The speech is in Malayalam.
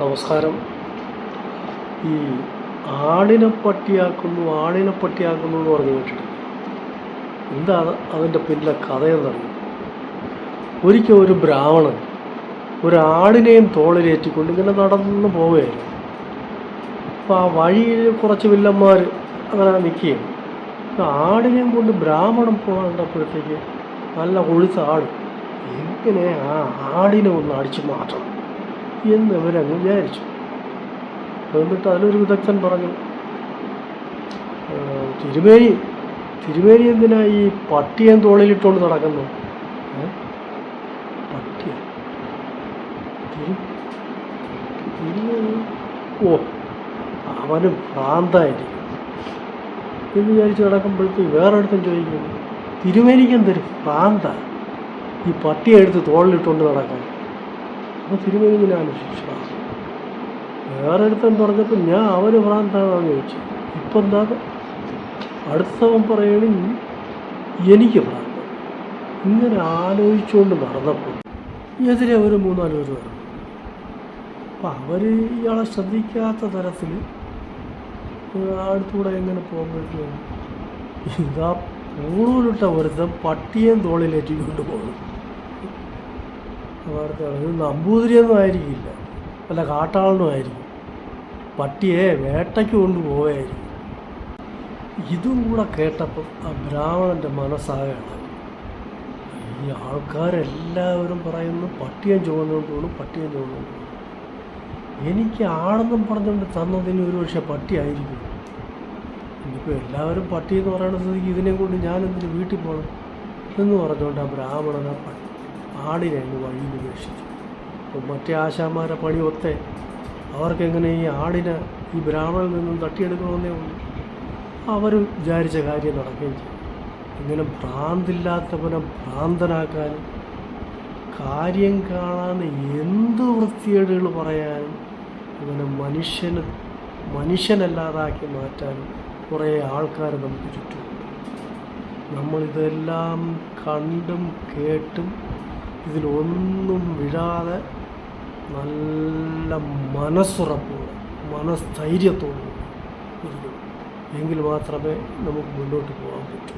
നമസ്കാരം. ഈ ആടിനെ പട്ടിയാക്കുന്നു ആടിനെ പട്ടിയാക്കുന്നു എന്ന് പറഞ്ഞു കേട്ടിട്ടില്ല എന്താ അത് അതിന്റെ പിന്നിലെ കഥയെന്നറിയും ഒരിക്കൽ ഒരു ബ്രാഹ്മണൻ ഒരാടിനെയും തോളിലേറ്റിക്കൊണ്ട് ഇങ്ങനെ നടന്നു പോവുകയായിരുന്നു. അപ്പോൾ ആ വഴിയിൽ കുറച്ച് വില്ലന്മാർ അങ്ങനെ നിൽക്കുകയാണ് ആടിനെയും കൊണ്ട് ബ്രാഹ്മണൻ പോകേണ്ടപ്പോഴത്തേക്ക് നല്ല കൊഴുത്ത ആട് എങ്ങനെ ആ ആടിനെ ഒന്ന് അടിച്ചു മാറ്റണം? എന്ന് ഇവരങ്ങ് വിചാരിച്ചു. എന്നിട്ട് അതിലൊരു വിദഗ്ധൻ പറഞ്ഞു "ആ, തിരുമേനി തിരുമേനി എന്തിനാ ഈ പട്ടിയെ തോളിലിട്ടുകൊണ്ട് നടക്കുന്നു? പട്ടിയ? ഓ അവന് ഭ്രാന്തായിരിക്കും. എന്ന് വിചാരിച്ച് നടക്കുമ്പോഴത്തേക്ക് വേറെ അടുത്തും ചോദിക്കുന്നു തിരുമേനിക്ക് എന്തൊരു ഭ്രാന്ത? ഈ പട്ടിയെ എടുത്ത് തോളിലിട്ടുകൊണ്ട് നടക്കാൻ. അപ്പോൾ തിരുമേനി ഇങ്ങനെ ആലോചിച്ചു "ആ, വേറെ അടുത്തൻ പറഞ്ഞപ്പോൾ ഞാൻ അവന് ഭ്രാന്താണെന്ന് ചോദിച്ചു ഇപ്പം എന്താ? അടുത്തവൻ പറയണി എനിക്ക് ഭ്രാന്ത്. ഇങ്ങനെ ആലോചിച്ചുകൊണ്ട് നടന്നപ്പോൾ എതിരെ ഒരു മൂന്നാൽ പേര് വന്നു. അപ്പം അവർ ഇയാളെ ശ്രദ്ധിക്കാത്ത തരത്തിൽ അടുത്തൂടെ എങ്ങനെ പോകുമ്പോഴത്തേക്കും ഇതാ കൂടുതലിട്ട ഒരുത്തം പട്ടിയേം തോളിലേറ്റിക്കൊണ്ട് പോകുന്നു വാർത്ത ഇത് നമ്പൂതിരിയൊന്നും ആയിരിക്കില്ല വല്ല കാട്ടാളനും ആയിരിക്കും പട്ടിയെ വേട്ടയ്ക്ക് കൊണ്ടുപോവുകയായിരിക്കും. ഇതും കൂടെ കേട്ടപ്പോൾ ആ ബ്രാഹ്മണന്റെ മനസ്സാകണം ഈ ആൾക്കാരെല്ലാവരും പറയുന്നു പട്ടിയെ ചുവന്നുകൊണ്ട് പോകണം പട്ടിയെ ചുവന്നുകൊണ്ട് പോകണം എനിക്ക് ആണെന്നും പറഞ്ഞുകൊണ്ട് തന്നതിന് ഒരു പക്ഷേ പട്ടിയായിരിക്കും. ഇനിയിപ്പോൾ എല്ലാവരും പട്ടി എന്ന് പറയുന്നത് ഇതിനെ കൊണ്ട് ഞാനെന്തിന് വീട്ടിൽ പോകണം എന്ന് പറഞ്ഞുകൊണ്ട് ആ ബ്രാഹ്മണൻ ആ പ- ആടിനെ അങ്ങ് വഴിയിൽ ഉപേക്ഷിച്ചു അപ്പോൾ മറ്റേ ആശാന്മാരെ പണി ഒത്തേ അവർക്കെങ്ങനെ ഈ ആടിനെ ഈ ബ്രാഹ്മണിൽ നിന്നും തട്ടിയെടുക്കണമെന്നേ ഉള്ളൂ? അവർ വിചാരിച്ച കാര്യം നടക്കുകയും ചെയ്യും ഇങ്ങനെ ഭ്രാന്തില്ലാത്തവനെ ഭ്രാന്തനാക്കാനും കാര്യം കാണാൻ എന്ത് വൃത്തികേടുകൾ പറയാനും ഇങ്ങനെ മനുഷ്യന് മനുഷ്യനല്ലാതാക്കി മാറ്റാനും കുറേ ആൾക്കാർ നമുക്ക് ചുറ്റുമുണ്ട്. നമ്മളിതെല്ലാം കണ്ടും കേട്ടും ഇതിലൊന്നും വിഴാതെ നല്ല മനസ്സുറപ്പോടെ മനസ്ഥൈര്യത്തോടെ ഇരിക്കണം. എങ്കിൽ മാത്രമേ നമുക്ക് മുന്നോട്ട് പോകാൻ പറ്റൂ.